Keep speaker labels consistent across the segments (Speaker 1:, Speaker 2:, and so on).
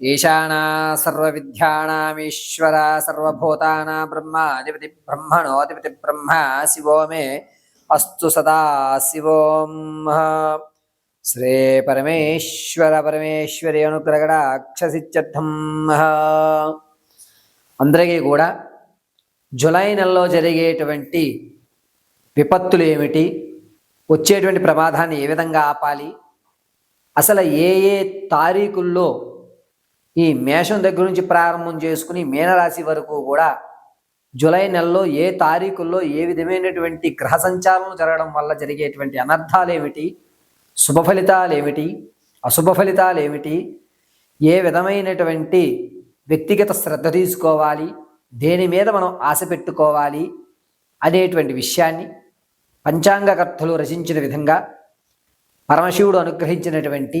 Speaker 1: ఈశానా సర్వవిద్యానామీశ్వర సర్వభూతానా బ్రహ్మాధిపతి బ్రహ్మణోధిపతి బ్రహ్మ శివో మే అస్తు సదా శివోం. శ్రీ పరమేశ్వర పరమేశ్వరి అనుగ్రగడాక్షసిత్యర్థం అందరికీ కూడా జులై నెలలో జరిగేటువంటి విపత్తులు ఏమిటి వచ్చేటువంటి ప్రమాదాన్ని ఏ విధంగా ఆపాలి అసలు ఏ ఏ తారీఖుల్లో ఈ మేషం దగ్గర నుంచి ప్రారంభం చేసుకుని మీనరాశి వరకు కూడా జూలై నెలలో ఏ తారీఖుల్లో ఏ విధమైనటువంటి గ్రహ సంచారం జరగడం వల్ల జరిగేటువంటి అనర్థాలు ఏమిటి? శుభ ఫలితాలు ఏమిటి? అశుభ ఫలితాలు ఏమిటి? ఏ విధమైనటువంటి వ్యక్తిగత శ్రద్ధ తీసుకోవాలి? దేని మీద మనం ఆశ పెట్టుకోవాలి? అనేటువంటి విషయాన్ని పంచాంగకర్తలు రచించిన విధంగా పరమశివుడు అనుగ్రహించినటువంటి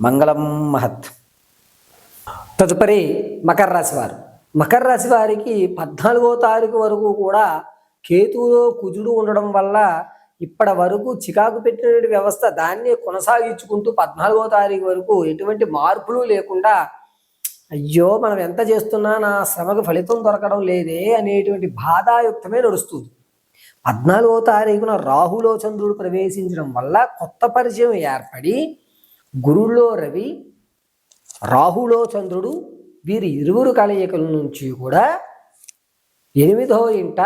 Speaker 1: మంగళం మహత్. తదుపరి మకర రాశి వారు మకర రాశి వారికి పద్నాలుగో తారీఖు వరకు కూడా కేతువులో కుజుడు ఉండడం వల్ల ఇప్పటి వరకు చికాకు పెట్టిన వ్యవస్థ దాన్ని కొనసాగించుకుంటూ పద్నాలుగో తారీఖు వరకు ఎటువంటి మార్పులు లేకుండా అయ్యో మనం ఎంత చేస్తున్నా నా శ్రమకు ఫలితం దొరకడం లేదే అనేటువంటి బాధాయుక్తమే నడుస్తుంది. పద్నాలుగో తారీఖున రాహులో చంద్రుడు ప్రవేశించడం వల్ల కొత్త పరిచయం ఏర్పడి గురువులో రవి రాహులో చంద్రుడు వీరి ఇరువురు కలయికల నుంచి కూడా ఎనిమిదో ఇంట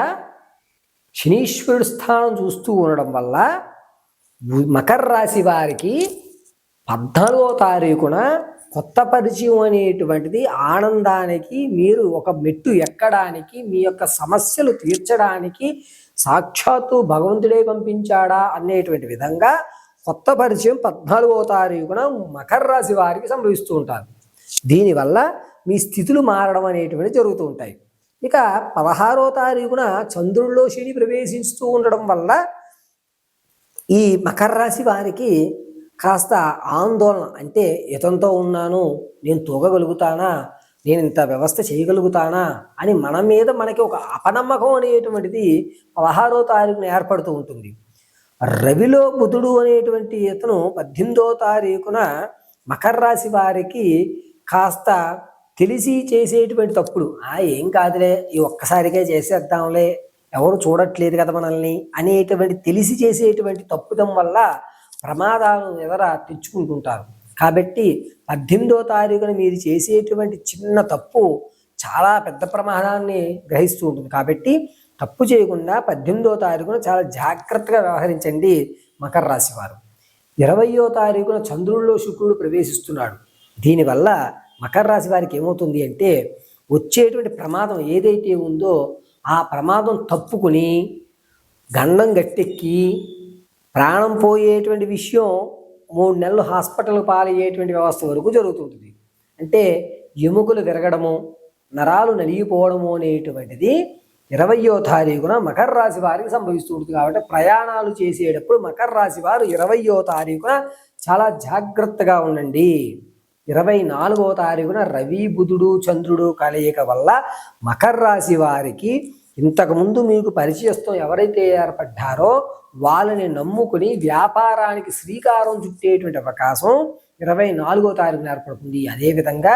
Speaker 1: శనీశ్వరుడు స్థానం చూస్తూ ఉండడం వల్ల మకర రాశి వారికి పద్నాలుగో తారీఖున కొత్త పరిచయం అనేటువంటిది ఆనందానికి మీరు ఒక మెట్టు ఎక్కడానికి మీ యొక్క సమస్యలు తీర్చడానికి సాక్షాత్తు భగవంతుడే పంపించాడా అనేటువంటి విధంగా కొత్త పరిచయం పద్నాలుగో తారీఖున మకర రాశి వారికి సంభవిస్తూ ఉంటారు. దీనివల్ల మీ స్థితులు మారడం అనేటువంటివి జరుగుతూ ఉంటాయి. ఇక పదహారో తారీఖున చంద్రుల్లో శని ప్రవేశిస్తూ ఉండడం వల్ల ఈ మకర రాశి వారికి కాస్త ఆందోళన అంటే ఇతంతో ఉన్నాను నేను తూగగలుగుతానా నేను ఇంత వ్యవస్థ చేయగలుగుతానా అని మన మీద మనకి ఒక అపనమ్మకం అనేటువంటిది పదహారో తారీఖున ఏర్పడుతూ ఉంటుంది. రవిలో బుధుడు అనేటువంటి ఇతను పద్దెనిమిదో తారీఖున మకర రాశి వారికి కాస్త తెలిసి చేసేటువంటి తప్పుడు. ఆ ఏం కాదులే ఈ ఒక్కసారిగా చేసేద్దాంలే ఎవరు చూడట్లేదు కదా మనల్ని అనేటువంటి తెలిసి చేసేటువంటి తప్పుదం వల్ల ప్రమాదాలను ఎదర తెచ్చుకుంటుంటారు. కాబట్టి పద్దెనిమిదో తారీఖున మీరు చేసేటువంటి చిన్న తప్పు చాలా పెద్ద ప్రమాదాన్ని గ్రహిస్తూ ఉంటుంది. కాబట్టి తప్పు చేయకుండా పద్దెనిమిదో తారీఖున చాలా జాగ్రత్తగా వ్యవహరించండి మకర రాశి వారు. ఇరవయో తారీఖున చంద్రుల్లో శుక్రుడు ప్రవేశిస్తున్నాడు. దీనివల్ల మకర రాశి వారికి ఏమవుతుంది అంటే వచ్చేటువంటి ప్రమాదం ఏదైతే ఉందో ఆ ప్రమాదం తప్పుకుని గండం గట్టెక్కి ప్రాణం పోయేటువంటి విషయం మూడు నెలలు హాస్పిటల్ పాలయ్యేటువంటి వ్యవస్థ వరకు జరుగుతుంటుంది. అంటే ఎముకలు విరగడము నరాలు నలిగిపోవడము అనేటువంటిది ఇరవయో తారీఖున మకర రాశి వారికి సంభవిస్తూ ఉంటుంది కాబట్టి ప్రయాణాలు చేసేటప్పుడు మకర రాశి వారు ఇరవయో తారీఖున చాలా జాగ్రత్తగా ఉండండి. ఇరవై నాలుగో తారీఖున రవి బుధుడు చంద్రుడు కలయిక వల్ల మకర రాశి వారికి ఇంతకుముందు మీకు పరిచయస్తో ఎవరైతే ఏర్పడ్డారో వాళ్ళని నమ్ముకుని వ్యాపారానికి శ్రీకారం చుట్టేటువంటి అవకాశం ఇరవై నాలుగో తారీఖున ఏర్పడుతుంది. అదేవిధంగా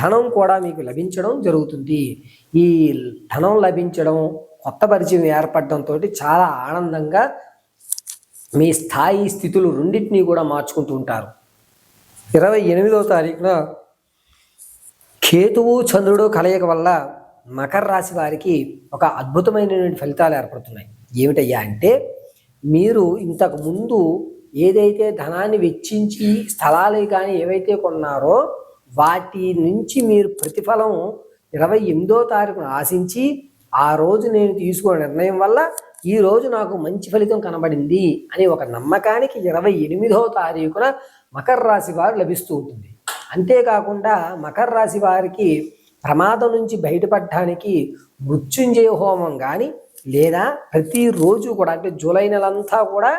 Speaker 1: ధనం కూడా మీకు లభించడం జరుగుతుంది. ఈ ధనం లభించడం కొత్త పరిచయం ఏర్పడడంతో చాలా ఆనందంగా మీ స్థాయి స్థితులు రెండింటినీ కూడా మార్చుకుంటూ ఉంటారు. ఇరవై ఎనిమిదవ తారీఖున కేతువు చంద్రుడు కలయిక వల్ల మకర రాశి వారికి ఒక అద్భుతమైనటువంటి ఫలితాలు ఏర్పడుతున్నాయి. ఏమిటయ్యా అంటే మీరు ఇంతకు ముందు ఏదైతే ధనాన్ని వెచ్చించి స్థలాలు కానీ ఏవైతే కొన్నారో వాటి నుంచి మీరు ప్రతిఫలం ఇరవై ఎనిమిదో తారీఖున ఆశించి ఆ రోజు నేను తీసుకున్న నిర్ణయం వల్ల ఈ రోజు నాకు మంచి ఫలితం కనబడింది అని ఒక నమ్మకానికి ఇరవై ఎనిమిదో తారీఖున మకర రాశి వారు లభిస్తూ ఉంటుంది. అంతేకాకుండా మకర రాశి వారికి ప్రమాదం నుంచి బయటపడడానికి మృత్యుంజయ హోమం కానీ లేదా ప్రతిరోజు కూడా అంటే జూలై నెలంతా కూడా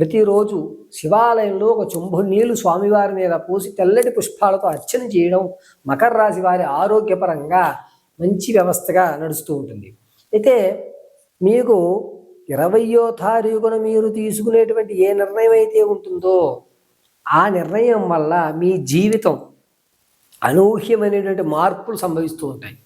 Speaker 1: ప్రతిరోజు శివాలయంలో ఒక చెంబు నీళ్ళు స్వామివారి మీద పోసి తెల్లటి పుష్పాలతో అర్చన చేయడం మకర రాశి వారి ఆరోగ్యపరంగా మంచి వ్యవస్థగా నడుస్తూ ఉంటుంది. అయితే మీకు ఇరవయో తారీఖున మీరు తీసుకునేటువంటి ఏ నిర్ణయం అయితే ఉంటుందో ఆ నిర్ణయం వల్ల మీ జీవితం అనూహ్యమైనటువంటి మార్పులు సంభవిస్తూ ఉంటాయి.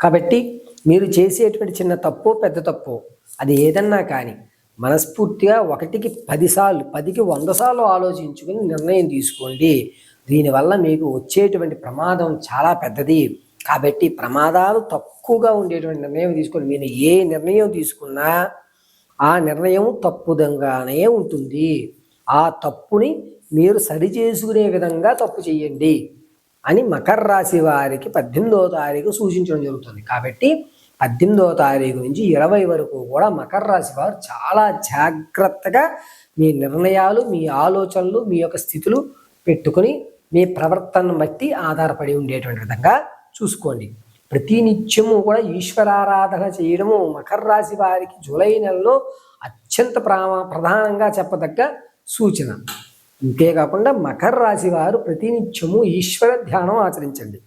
Speaker 1: కాబట్టి మీరు చేసేటువంటి చిన్న తప్పు పెద్ద తప్పు అది ఏదన్నా కానీ మనస్ఫూర్తిగా ఒకటికి పదిసార్లు పదికి వంద సార్లు ఆలోచించుకుని నిర్ణయం తీసుకోండి. దీనివల్ల మీకు వచ్చేటువంటి ప్రమాదం చాలా పెద్దది. కాబట్టి ప్రమాదాలు తక్కువగా ఉండేటువంటి నిర్ణయం తీసుకోండి. మీరు ఏ నిర్ణయం తీసుకున్నా ఆ నిర్ణయం తప్పుదంగానే ఉంటుంది. ఆ తప్పుని మీరు సరి చేసుకునే విధంగా తప్పు చేయండి అని మకర రాశి వారికి పద్దెనిమిదవ తారీఖు సూచించడం జరుగుతుంది. కాబట్టి పద్దెనిమిదవ తారీఖు నుంచి ఇరవై వరకు కూడా మకర రాశి వారు చాలా జాగ్రత్తగా మీ నిర్ణయాలు మీ ఆలోచనలు మీ యొక్క స్థితులు పెట్టుకొని మీ ప్రవర్తనను బట్టి ఆధారపడి ఉండేటువంటి విధంగా చూసుకోండి. ప్రతి నిత్యము కూడా ఈశ్వరారాధన చేయడము మకర రాశి వారికి జూలై నెలలో అత్యంత ప్రా ప్రధానంగా చెప్పదగ్గ సూచన. అంతేకాకుండా మకర రాశి వారు ప్రతినిత్యము ఈశ్వర ధ్యానం ఆచరించండి.